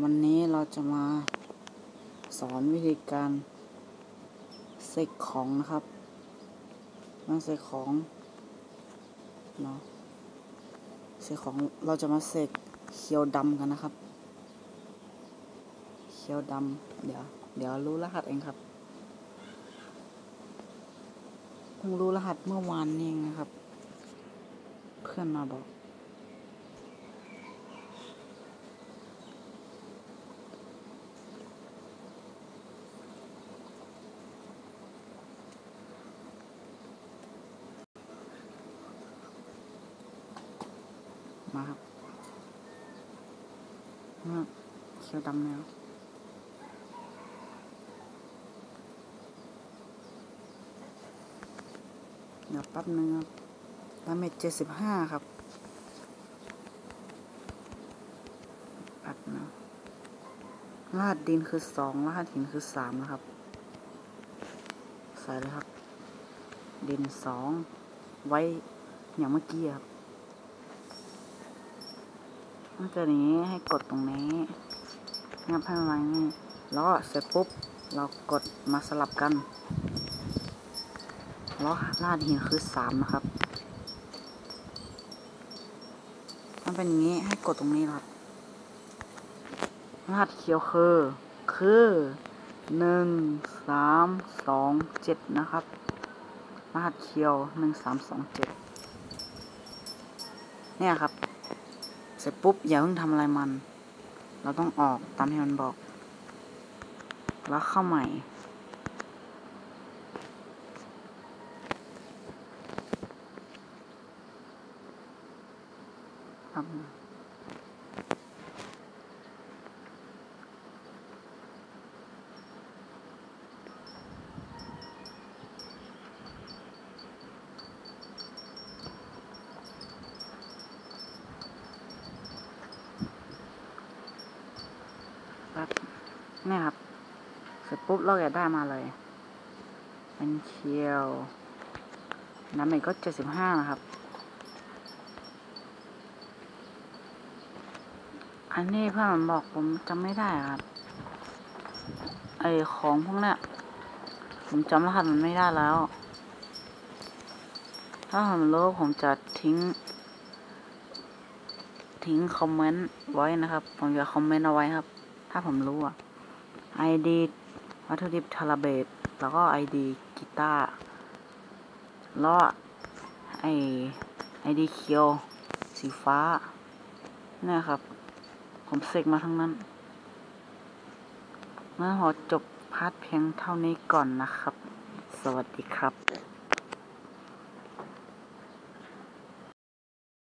วันนี้เราจะมาสอนวิธีการเสกของนะครับมาเสกของเนาะเสกของเราจะมาเสกเขียวดำกันนะครับ เขียวดำเดี๋ยวเดี๋ยวรู้รหัสเองครับเพิ่งรู้รหัสเมื่อวานนี่เองนะครับ เพื่อนมาบอก มาครับมาเขียวดำแล้วเดี๋ยวแป๊บนึงครับดาเมจเจ็ดสิบห้าครับแป๊บนะรหัสดินคือสองรหัสหินคือสามนะครับ ใส่เลยครับ ดินสองไว้อย่างเมื่อกี้ครับ มันจะอย่างนี้ให้กดตรงนี้งับให้มันมาย่างนี้แล้วเสร็จปุ๊บเรากดมาสลับกันแล้วลาดหินคือสามนะครับมันเป็นอย่างนี้ให้กดตรงนี้ครับรหัสเขียวคือ คือหนึ่งสามสองเจ็ดนะครับรหัสเขียวหนึ่งสามสองเจ็ดเนี่ยครับ เสร็จปุ๊บอย่าเพิ่งทำอะไรมัน เราต้องออกตามที่มันบอก แล้วเข้าใหม่ ครับ นี่ครับ เสร็จปุ๊บเราอยากได้มาเลย เป็นเคียว น้ำเมจก็เจ็ดสิบห้านะครับ อันนี้เพื่อนมันบอกผมจำไม่ได้ครับ ไอของพวกเนี้ยผมจำรหัสมันไม่ได้แล้ว ถ้าผมรู้ผมจะทิ้ง ทิ้งคอมเมนต์ไว้นะครับ ผมจะคอมเมนต์เอาไว้ครับ ถ้าผมรู้อะ ID วัตถุดิบทาราเบตแล้วก็ ID กีตาร์แล้วไอ ID เขียว สีฟ้าเนี่ยครับ ผมเสกมาทั้งนั้นงั้นขอจบพาร์ทเพียงเท่านี้ก่อนนะครับ สวัสดีครับ